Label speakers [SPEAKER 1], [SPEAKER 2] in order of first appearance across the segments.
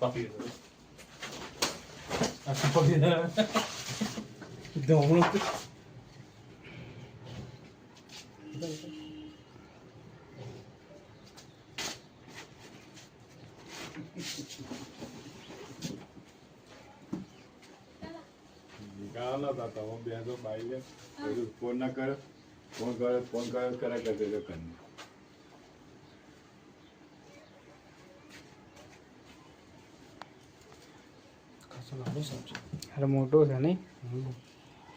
[SPEAKER 1] Papi. Así papi. No, no.
[SPEAKER 2] નીકાળો નતા તમે બે તો બાઈ ફોન ના કરે ફોન કરે ફોન કરે કરે કરતે મારું
[SPEAKER 3] અરે મોટો છે નહીં?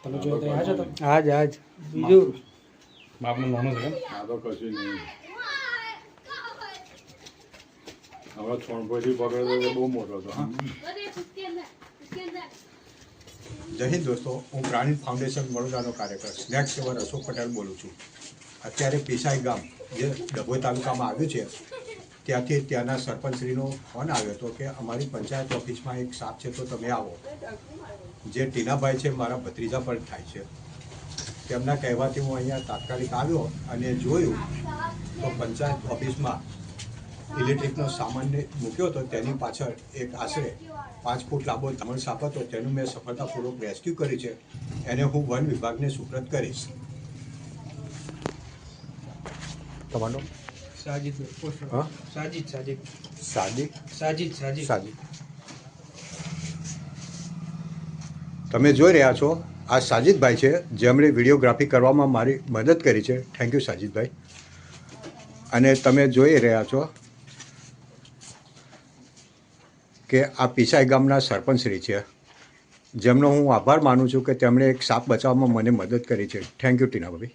[SPEAKER 4] તમે જોયો તો આજ હતો
[SPEAKER 3] આજ આજ. બીજું?
[SPEAKER 1] બાપનું નાનું છે?
[SPEAKER 2] આ તો કશું નહીં. હવે છોણપોથી પકડતો બહુ મોટો હતો હા.
[SPEAKER 5] જય હિન્દ દોસ્તો હું પ્રાણીત ફાઉન્ડેશન વડોદરાનો કાર્યકર. સ્નેક સેવર અશોક પટેલ બોલું છું. અત્યારે પીસાઈ ગામ જે ડભોઈ તાલુકામાં આવ્યું છે ત્યાંથી ત્યાંના સરપંચશ્રીનો ફોન આવ્યો હતો કે અમારી પંચાયત ઓફિસમાં એક સાપ છે, તો તમે આવો. જે ટીનાભાઈ છે, મારા ભત્રીજા પણ થાય છે. તેમના કહેવાથી હું અહીંયા તાત્કાલિક આવ્યો અને જોયું તો પંચાયત ઓફિસમાં ઇલેક્ટ્રિકનો સામાન મૂક્યો હતો. તેની પાછળ એક આશરે પાંચ ફૂટ લાંબો તમણ સાપ હતો. તેનું મેં સફળતાપૂર્વક રેસ્ક્યુ કરી છે. એને હું વન વિભાગને સુપ્રત કરીશ. તમારું
[SPEAKER 3] સાજિદ
[SPEAKER 5] હા?
[SPEAKER 3] સાજિદ સાજિદ.
[SPEAKER 5] સાદિક
[SPEAKER 3] સાજિદ સાજિદ.
[SPEAKER 5] સાદિક તમે જોઈ રહ્યા છો આ સાજિદભાઈ છે જેમણે વિડીયોગ્રાફી કરવામાં મારી મદદ કરી છે. થેન્ક યુ સાજિદભાઈ. અને તમે જોઈ રહ્યા છો કે આ પીસાઈ ગામના સરપંચશ્રી છે. જેમનો હું આભાર માનું છું કે તેમણે એક સાપ બચાવવામાં મને મદદ કરી છે. થેન્ક યુ ટીના ભાભી